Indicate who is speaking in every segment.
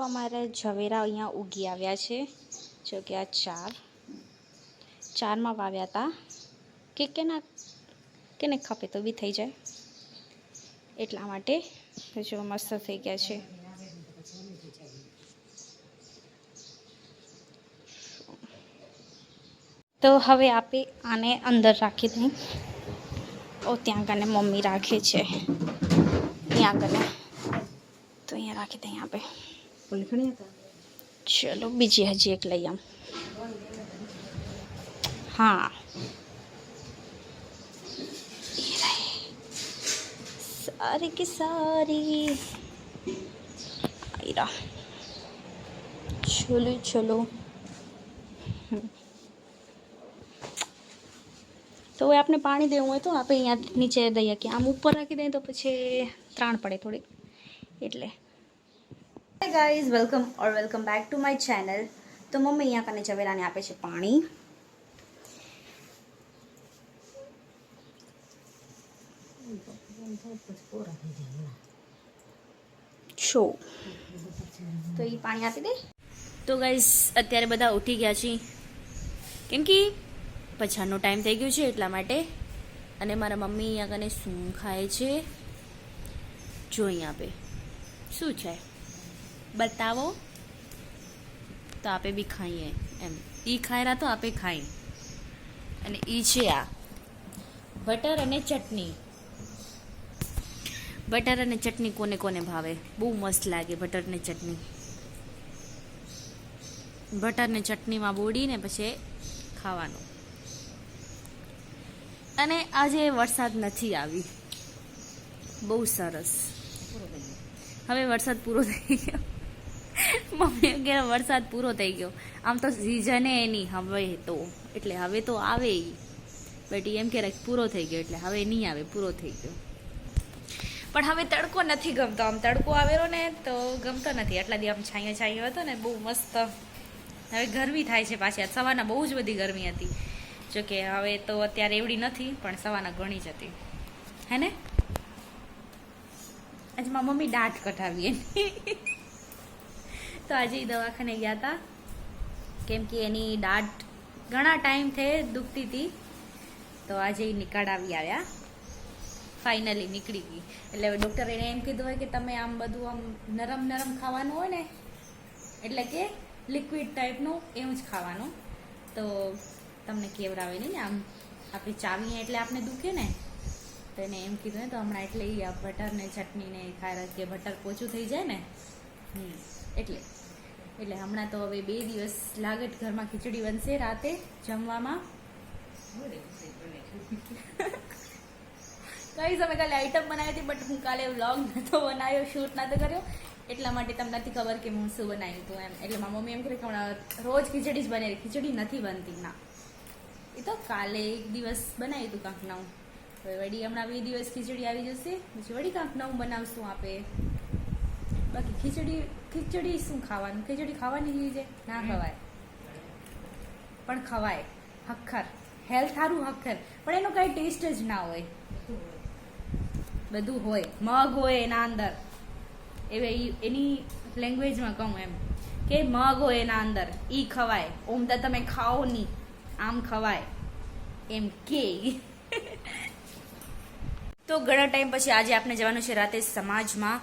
Speaker 1: અમારા ઝવેરા અહીંયા ઉગી આવ્યા છે. જો ચાર. ચારમાં વાવ્યા હતા કે કેના કેને ખપે તો બી થઈ જાય. એટલા માટે જો મસ્ત થઈ ગયા છે. તો હવે આપણે આને અંદર રાખી દઈએ ઓ, ત્યાં કને મમ્મી રાખે છે. ત્યાં કને તો અહીંયા રાખી દઈએ આપણે
Speaker 2: પલખણી હતા
Speaker 1: ચલો બીજી હજી એક લઈ આમ હા એ રહે. સારી કે સારી આયરા ચલો ચલો હમ. તો હવે આપણે પાણી દેવું હોય તો આપણે અહીંયા નીચે દઈએ કે આમ ઉપર રાખી દઈએ તો પછી ત્રાણ પડે થોડીક એટલે hi guys welcome or welcome back to my channel તો મમ્મી અહીંયા કને ઝવેરાને આપે છે પાણી. છો તો એ પાણી આપી દે. તો ગાઈઝ અત્યારે બધા ઉઠી ગયા છીએ. કેમ કે પછાડનો ટાઈમ થઈ ગયો છે એટલા માટે. અને મારા મમ્મી અહીંયા કને શું ખાય છે? જોઈ આપે. શું છે? બતાવો? તો આપે બી ખાઈએ એમ. ઈ ખાયરા તો આપે ખાઈ. અને ઈ છે આ. બટર અને ચટણી. બટર અને ચટણી કોને કોને ભાવે? બહુ મસ્ત લાગે બટર ને ચટણી. બટર ને ચટણીમાં બોડીને પછી ખાવાનું. અને આજે વરસાદ નથી આવી. બહુ સરસ. હવે વરસાદ પૂરો થઈ ગયો. મમ્મી કે વરસાદ પૂરો થઈ ગયો. આમ તો સિઝને એની, હવે તો, એટલે હવે તો આવે એ બટ એમ કે પૂરો થઈ ગયો, એટલે હવે નહીં આવે, પૂરો થઈ ગયો. પણ હવે તડકો નથી ગમતો. આમ તડકો આવેલો ને તો ગમતો નથી. આટલા દી આમ છાંયો છાંયો હતો ને, બહુ મસ્ત. હવે ગરમી થાય છે પાછી. સવારના બહુ જ બધી ગરમી હતી. જોકે હવે તો અત્યારે એવડી નથી, પણ સવારના ઘણી જ હતી. હે ને? આજે મમ્મી દાંત કઢાવી એની તો આજે દવાખાને ગયા હતા કેમ કે એની દાઢ ઘણા ટાઈમથી દુખતી હતી તો આજે એ નિકાળ આવી આવ્યા. ફાઇનલી નીકળી ગઈ. એટલે હવે ડૉક્ટરે એને એમ કીધું હોય કે તમે આમ બધું આમ નરમ નરમ ખાવાનું હોય ને, એટલે કે લિક્વિડ ટાઈપનું એવું જ ખાવાનું. તો તમને કેવડાવે નહીં આમ. આપણે ચાવીએ એટલે આપણે દુખે ને. તો એને એમ કીધું ને, તો હમણાં એટલે બટર ને ચટણી ને ખાય, કે બટર પોચું થઈ જાય ને એટલે એટલે હમણાં તો હવે બે દિવસ લાગે ઘરમાં ખીચડી બનશે, રાતે જમવામાં. કઈ અમે કાલે આઈટમ બનાવી હતી બટ હું કાલે વ્લોગ નતો બનાવ્યો શૂટ નતો કર્યો. એટલા માટે તમને નથી ખબર કે હું શું બનાવ્યું હતું એમ. એટલે મારા મમ્મી એમ કરે કે હમણાં રોજ ખીચડી જ બને ખીચડી નથી બનતી. ના. એ તો કાલે એક દિવસ બનાવ્યું હતું કાંક નવું. વળી હમણાં બે દિવસ ખીચડી આવી જશે. પછી વળી કાંક નવું બનાવશું આપે. બાકી ખીચડી ખીચડી શું ખાવાનું? ખીચડી ખાવાની છે? ના ખવાય. પણ ખવાય. હખર હેલ્થ સારું હખર પણ એનો કાંઈ ટેસ્ટ જ ના હોય. બધું હોય. મગ હોય એના અંદર. એવે એની લેંગ્વેજમાં કહું એમ. કે મગ હોય એના અંદર. ઈ ખવાય. ઓમ તો તમે ખાઓ નહીં આમ ખવાય. એમ કે. તો ઘણા ટાઈમ પછી આજે આપણે જવાનું છે રાતે સમાજમાં.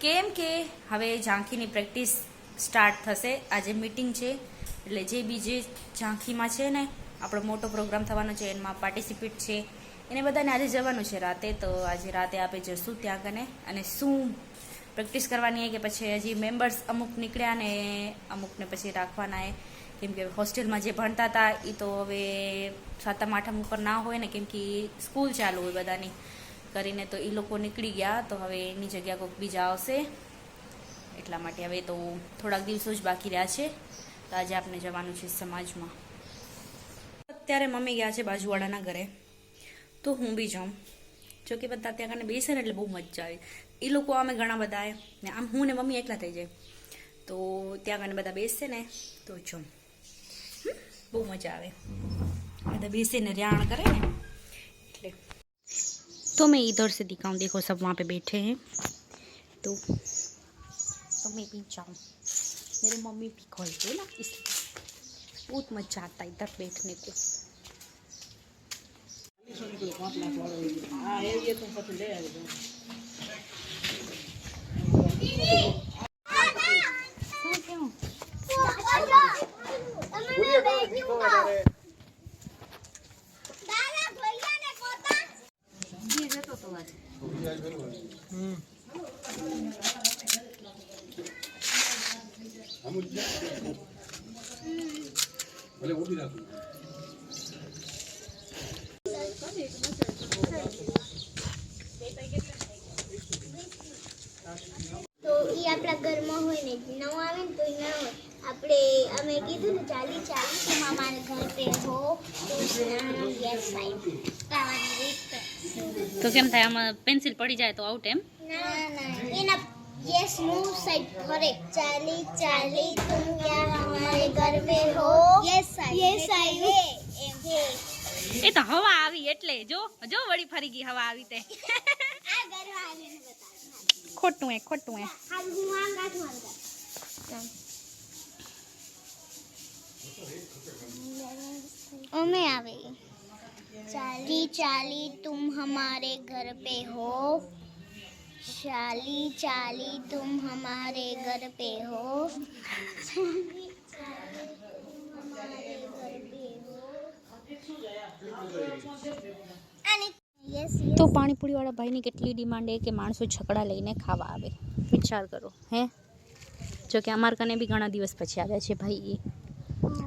Speaker 1: કેમ કે હવે ઝાંખીની પ્રેક્ટિસ સ્ટાર્ટ થશે. આજે મીટિંગ છે, એટલે જે બીજે ઝાંખીમાં છે ને, આપણો મોટો પ્રોગ્રામ થવાનો છે, એમાં પાર્ટિસિપેટ છે. એને બધાને આજે જવાનું છે રાતે, તો આજે રાતે આપણે જશું ત્યાં કને, અને શું પ્રેક્ટિસ કરવાની કે પછી હજી મેમ્બર્સ અમુક નીકળ્યા ને, અમુકને પછી રાખવાના એ કેમ કે હોસ્ટેલમાં જે ભણતા હતા એ તો હવે સાતમ, આઠમ ઉપર ના હોય ને, કેમ કે સ્કૂલ ચાલુ હોય બધાની. કરીને તો એ લોકો નીકળી ગયા, તો હવે એની જગ્યા કોઈક બીજા આવશે. એટલા માટે હવે તો થોડાક દિવસો જ બાકી રહ્યા છે. તો આજે આપણે જવાનું છે સમાજમાં. અત્યારે મમ્મી ગયા છે બાજુવાળાના ઘરે. તો હું બી જાઉં. જો કે બધા ત્યાં કને બેસે ને એટલે બહુ મજા આવે. એ લોકો અમે ઘણા બધા ને આમ હું ને મમ્મી એકલા થઈ જાય. તો ત્યાં કને બધા બેસે ને તો જો બહુ મજા આવે. બધા બેસીને રેણ કરે ને. तो मैं इधर से दिखाऊँ, देखो सब वहाँ पे बैठे हैं। तो तो मैं भी जाऊँ। मेरे मम्मी भी खोलते ना, इसलिए बहुत मज़ा आता है इधर बैठने को। શું
Speaker 2: ભલે ઊભી રાખું
Speaker 3: તો. એ આપણા ઘરમાં હોય ને ન આવે ને તો ઈ ના હોય. આપણે અમે કીધું ને ચાલી ચાલી તો મામાને ઘર પે હો તો
Speaker 1: કેમ થાય આમાં પેન્સિલ પડી જાય તો આઉટ એમ?
Speaker 3: ના ના એના યસ મૂવ સાઈડ ફરે ચાલી ચાલી તુમ યા હમારે ઘર પે હો યસ આઈ યસ આઈ એમ હે
Speaker 1: એ તો હવા આવી એટલે જો જો વળી ફરી ગઈ હવા આવી તે.
Speaker 3: આ ઘરવાળાને બતા
Speaker 1: ખોટું એ ખોટું એ.
Speaker 3: હાલ હું આમ ગાઠું આમ ગાઠું અમે આવે. ચાલી ચાલી તુમ હમારે ઘર पे हो चाली चाली तुम हमारे घर पे हो चाली चाली तुम हमारे घर पे हो અને યસ
Speaker 1: તો પાણીપુરીવાળા ભાઈની કેટલી ડિમાન્ડ એ કે માણસો છકડા લઈને ખાવા આવે વિચાર કરો હે જો કે અમાર કને બી ઘણા દિવસ પછી આવ્યા છે ભાઈ એ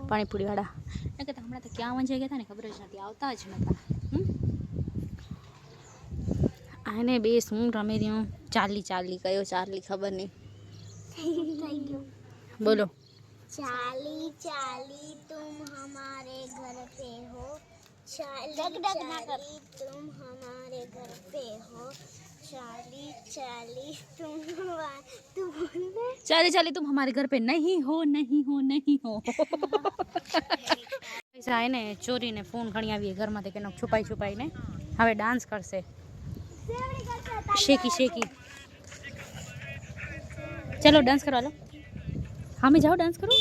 Speaker 1: પાણીપુરીવાળા ને કહેતા હમણાં તો ક્યાં વંચાઈ ગયા હતા ને ખબર જ નથી આવતા જ નહોતા હમ? આને બે શું રમે રહ્યું ચાલી ચાલી કયો ચાલી ખબર નહીં
Speaker 3: થઈ ગયું
Speaker 1: બોલો
Speaker 3: चाली चाली तुम हमारे घर पे हो चाली चाली तुम हमारे घर पे हो चाली चाली तुम हमा- तुम
Speaker 1: ચાલે ચાલે તુમ હમારે ઘર पे નહીં હો નહીં હો નહીં હો પૈસા એને ચોરીને ફોન ઘણી આવીએ ઘરમાં કે છુપાઈ છુપાઈને હવે ડાન્સ કરશે શેકી શેકી ચલો ડાન્સ કરવા લો હા મેં જાઓ ડાન્સ કરો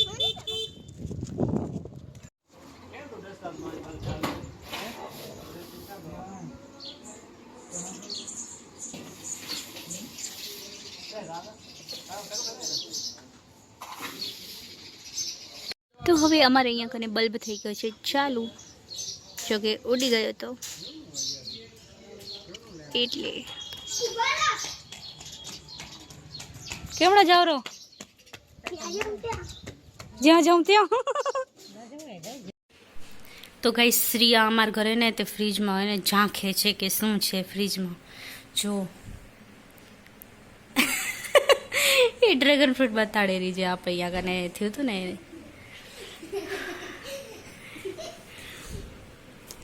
Speaker 1: તો હવે અમારે અહીંયા કને બલ્બ થઈ ગયો છે. ચાલુ. જો કે ઉડી ગયો તો. એટલે કેવડા જાવ રો? જ્યાં જાઉં ત્યાં. તો કઈ શ્રીયા અમારા ઘરે ને તે ફ્રીજમાં એને ઝાંખે છે કે શું છે ફ્રીજમાં. જો. એ ડ્રેગન ફ્રૂટ બતાડેલી જે આપણે અહીંયા કને થયું હતું ને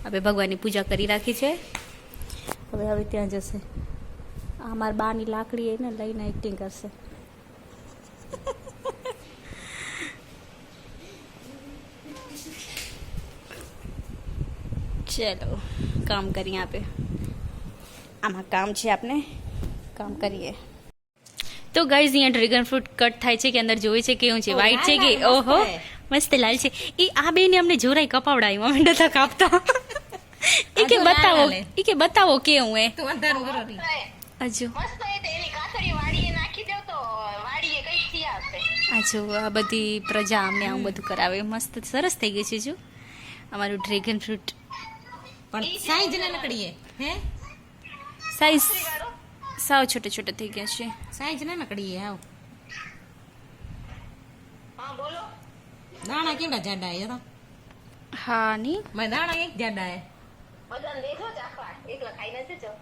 Speaker 1: આપણે ભગવાનની પૂજા કરી રાખી છે. હવે હવે ત્યાં જશે. અમારા બાની લાકડી એને લઈને એક્ટિંગ કરશે ચલો કામ કરીએ આપે આમાં કામ છે આપને કામ કરીએ તો ગાઈઝ અહીંયા ડ્રેગન ફ્રૂટ કટ થાય છે કે અંદર જોવે છે કેવું છે વ્હાઈટ છે કે ઓહો મસ્ત લાલ છે એ આ બેને અમને જોરાઈ કપાવડાવી મમ્મી નતા કાપતા એ કે બતાવો એ કે બતાવો કેવું એ
Speaker 4: તું અંધારું કરો રી.
Speaker 1: હજુ
Speaker 4: મસ્ત એ એની કાતરી વાડીએ નાખી દો તો વાડીએ કઈ થી આવશે
Speaker 1: આ જો આ બધી પ્રજા અમને આવું બધું કરાવે. મસ્ત સરસ થઈ ગઈ છે જો. અમારું ડ્રેગન ફ્રૂટ
Speaker 4: પણ સાઈઝ ને નકડીએ હે?
Speaker 1: સાઈઝ સાવ છોટે છોટે થઈ ગયા છે.
Speaker 4: સાઈઝ ને નકડીએ આવ. હા બોલો. દાણા કેવડા જાડા
Speaker 1: હા ની?
Speaker 4: મેં દાણા એક જાડા એ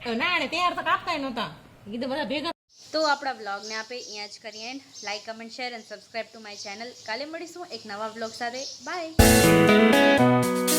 Speaker 4: તો તૈયાર તો કાપતા નહોતા. કીધું બધા ભેગા
Speaker 1: તો આપણા વ્લોગને આપણે અહીંયા જ કરીએ લાઈક કમેન્ટ શેર અને સબસ્ક્રાઈબ ટુ માય ચેનલ કાલે મળીશું એક નવા વ્લોગ સાથે. બાય